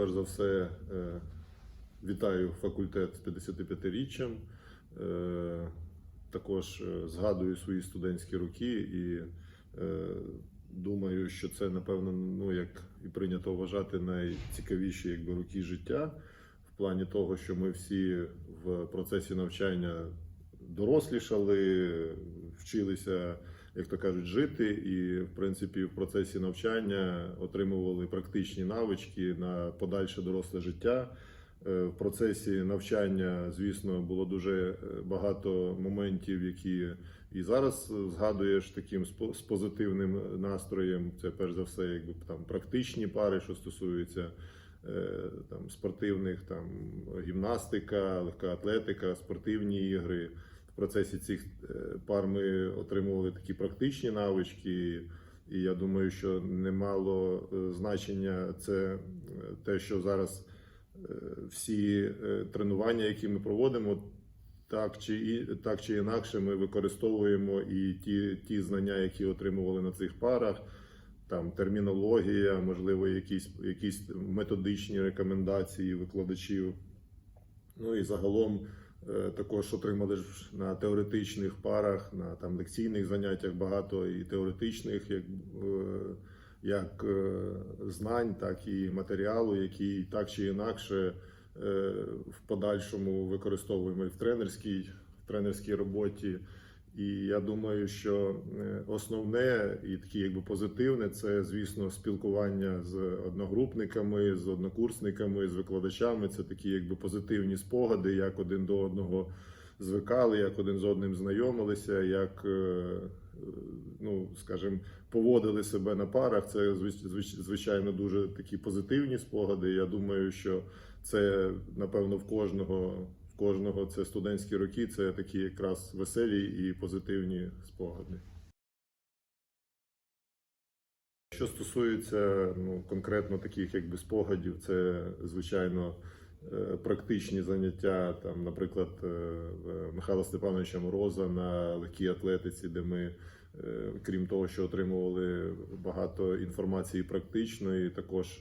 перш за все, е, вітаю факультет з 55-річчям. Е, Також е, згадую свої студентські роки і думаю, що це, напевно, ну як і прийнято вважати, найцікавіші якби, роки життя в плані того, що ми всі в процесі навчання дорослішали, вчилися, як то кажуть, жити, і в принципі в процесі навчання отримували практичні навички на подальше доросле життя. Е, В процесі навчання, звісно, було дуже е, багато моментів, які і зараз згадуєш таким з позитивним настроєм. Це перш за все, якби там практичні пари, що стосуються е, там спортивних, там гімнастика, легка атлетика, спортивні ігри. В процесі цих е, пар ми отримували такі практичні навички. І я думаю, що немало е, значення це е, те, що зараз всі тренування, які ми проводимо, так чи так чи інакше, ми використовуємо і ті, ті знання, які отримували на цих парах. Там термінологія, можливо, якісь, якісь методичні рекомендації викладачів. Ну і загалом також отримали на теоретичних парах, на там лекційних заняттях багато і теоретичних, як, е, як е, знань, так і матеріалу, який так чи інакше е, в подальшому використовуємо і в тренерській, в тренерській роботі. І я думаю, що е, основне і таке якби позитивне це, звісно, спілкування з одногрупниками, з однокурсниками, з викладачами. Це такі якби позитивні спогади, як один до одного звикали, як один з одним знайомилися, як, е, ну скажімо, поводили себе на парах. Це звич- звич- звичайно дуже такі позитивні спогади. Я думаю, що це напевно в кожного кожного це студентські роки, це такі якраз веселі і позитивні спогади. Що стосується ну, конкретно таких якби спогадів, це звичайно е, практичні заняття, там, наприклад, е, Михайла Степановича Мороза на легкій атлетиці, де ми, е, крім того, що отримували багато інформації практичної, також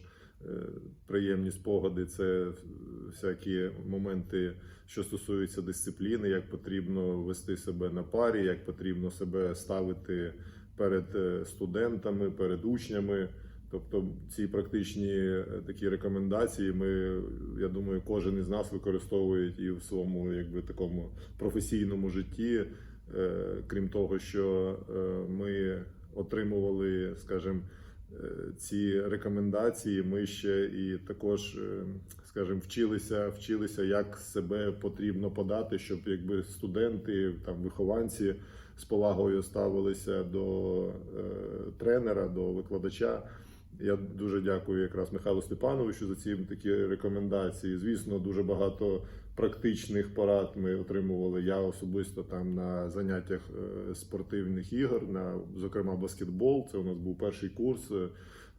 приємні спогади, це всякі моменти, що стосуються дисципліни, як потрібно вести себе на парі, як потрібно себе ставити перед е, студентами, перед учнями. Тобто ці практичні е, такі рекомендації, ми, я думаю, кожен із нас використовує і в своєму якби такому професійному житті. Е, Крім того, що е, ми отримували, скажімо, е, ці рекомендації, ми ще і також, е, скажімо, вчилися, вчилися, як себе потрібно подати, щоб якби студенти, там вихованці з повагою ставилися до е, тренера, до викладача. Я дуже дякую якраз Михайлу Степановичу за ці такі рекомендації. Звісно, дуже багато практичних порад ми отримували. Я особисто там на заняттях е, спортивних ігор, на зокрема баскетбол. Це у нас був перший курс. Е,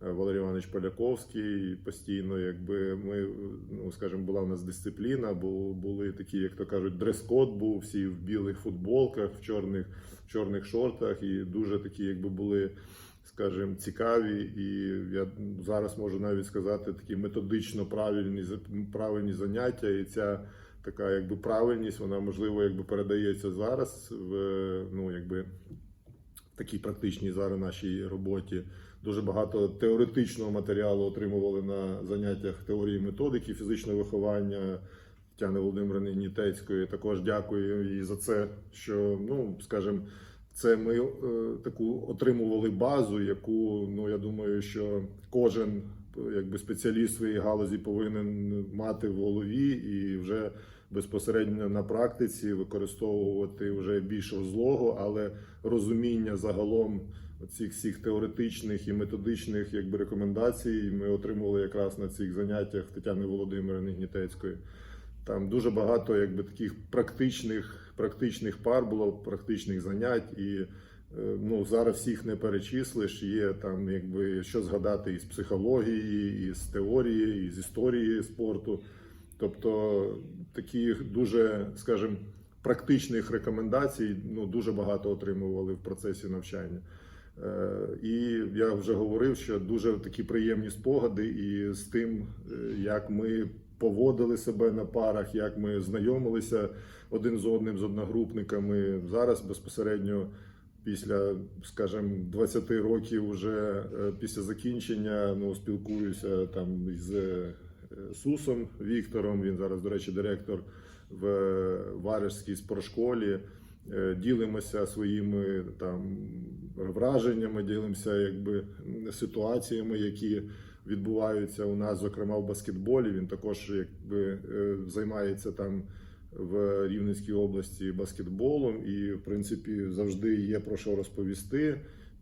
Валерій Іванович Поляковський постійно, якби ми, ну скажімо, була у нас дисципліна, бо були такі, як то кажуть, дрес-код був всі в білих футболках, в чорних, в чорних шортах, і дуже такі, якби були, скажімо, цікаві. І я зараз можу навіть сказати такі методично правильні правильні заняття, і ця така, якби правильність, вона можливо якби передається зараз в ну якби такій практичній зараз нашій роботі. Дуже багато теоретичного матеріалу отримували на заняттях теорії методики фізичного виховання Тетяни Володимирівни Нітецької. Також дякую їй за це, що ну скажімо, це ми е, таку отримували базу, яку ну я думаю, що кожен якби спеціаліст своєї галузі повинен мати в голові і вже безпосередньо на практиці використовувати вже більш злого, але розуміння загалом цих всіх теоретичних і методичних якби рекомендацій ми отримували якраз на цих заняттях Тетяни Володимирівни Гнітецької. Там дуже багато якби таких практичних, практичних пар було, практичних занять, і е, ну зараз всіх не перечислиш. Є там, якби що згадати із психології, із теорії, із історії спорту. Тобто таких дуже, скажімо, практичних рекомендацій ну дуже багато отримували в процесі навчання. Е, І я вже говорив, що дуже такі приємні спогади, і з тим, е, як ми поводили себе на парах, як ми знайомилися один з одним з одногрупниками. Зараз безпосередньо після, скажімо, 20 років, уже е, після закінчення, ну спілкуюся там з е, Сусом Віктором. Він зараз, до речі, директор в Варежській спортшколі. Е, Ділимося своїми там враженнями, ділимося якби ситуаціями, які відбуваються у нас, зокрема в баскетболі. Він також якби е, займається там в Рівненській області баскетболом, і в принципі завжди є про що розповісти.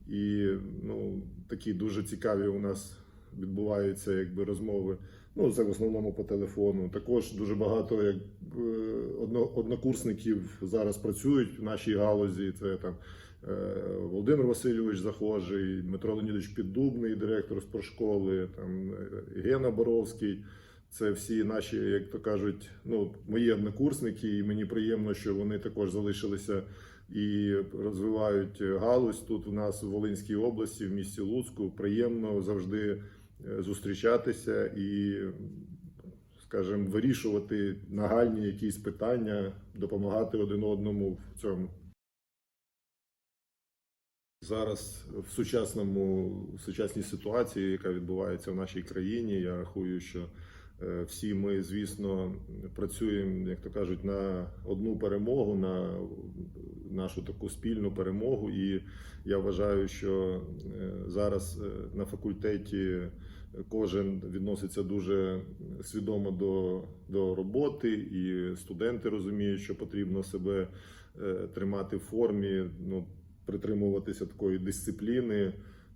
І ну такі дуже цікаві у нас відбуваються якби розмови. Ну, це в основному по телефону. Також дуже багато як е, однокурсників зараз працюють в нашій галузі. Це там Володимир Васильович Захожий, Дмитро Леонідович Піддубний, директор спортшколи, там е, Гена Боровський. Це всі наші, як то кажуть, ну мої однокурсники, і мені приємно, що вони також залишилися і розвивають галузь тут у нас в Волинській області, в місті Луцьку. Приємно завжди е, зустрічатися і, скажімо, вирішувати нагальні якісь питання, допомагати один одному в цьому. Зараз в сучасному в сучасній ситуації, яка відбувається в нашій країні, я рахую, що е, всі ми, звісно, працюємо, як то кажуть, на одну перемогу, на нашу таку спільну перемогу. І я вважаю, що е, зараз е, на факультеті кожен відноситься дуже свідомо до, до роботи, і студенти розуміють, що потрібно себе тримати в формі. Ну, притримуватися такої дисципліни.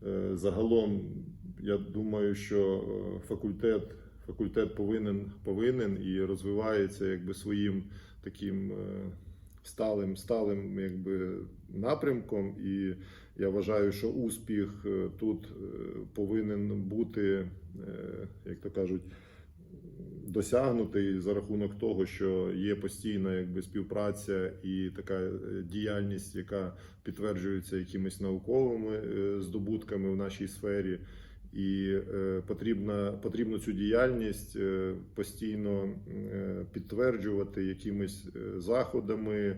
Е, Загалом, я думаю, що е, факультет, факультет повинен, повинен і розвивається якби своїм таким е, сталим, сталим якби, напрямком. І я вважаю, що успіх тут повинен бути, як то кажуть, досягнутий за рахунок того, що є постійна якби співпраця і така е, діяльність, яка підтверджується якимись науковими е, здобутками в нашій сфері. І е, потрібно, потрібно цю діяльність постійно підтверджувати якимись заходами.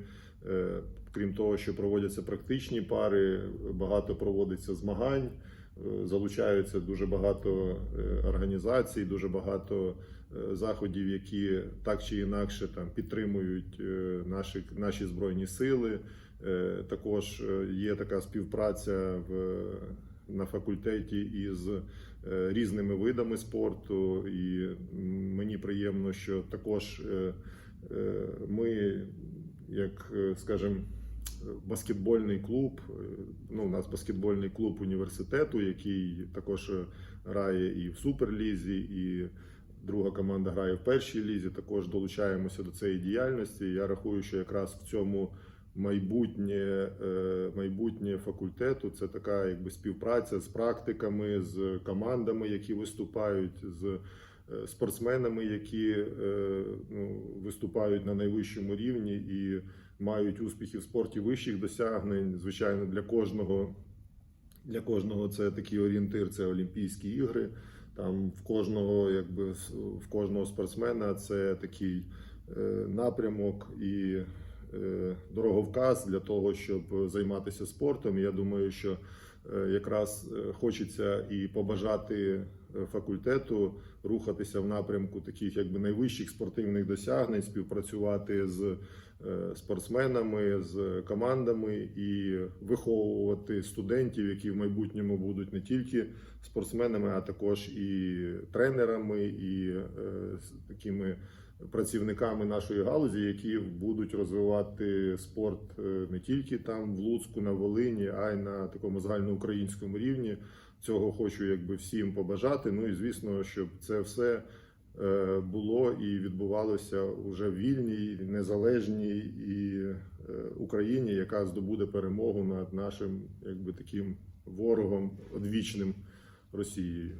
Крім того, що проводяться практичні пари, багато проводиться змагань, залучаються дуже багато організацій, дуже багато заходів, які так чи інакше там підтримують е, наші, наші збройні сили. Е, Також е, є така співпраця в на факультеті із е, різними видами спорту, і мені приємно, що також е, е, ми, як е, скажімо, баскетбольний клуб. е, Ну, у нас баскетбольний клуб університету, який також е, грає і в суперлізі, і друга команда грає в першій лізі. Також долучаємося до цієї діяльності. Я рахую, що якраз в цьому майбутнє, е, майбутнє факультету це така якби співпраця з практиками, з командами, які виступають, з е, спортсменами, які е, ну, виступають на найвищому рівні і мають успіхи в спорті вищих досягнень. Звичайно, для кожного для кожного це такий орієнтир, це Олімпійські ігри. Там в кожного, якби в кожного спортсмена це такий е, напрямок і е, дороговказ для того, щоб займатися спортом. Я думаю, що е, якраз е, хочеться і побажати факультету рухатися в напрямку таких якби найвищих спортивних досягнень, співпрацювати з е, спортсменами, з командами і виховувати студентів, які в майбутньому будуть не тільки спортсменами, а також і тренерами, і е, такими працівниками нашої галузі, які будуть розвивати спорт е, не тільки там в Луцьку, на Волині, а й на такому загальноукраїнському рівні. Цього хочу якби всім побажати. Ну і звісно, щоб це все е, було і відбувалося уже в вільній, незалежній і е, Україні, яка здобуде перемогу над нашим якби таким ворогом одвічним Росією.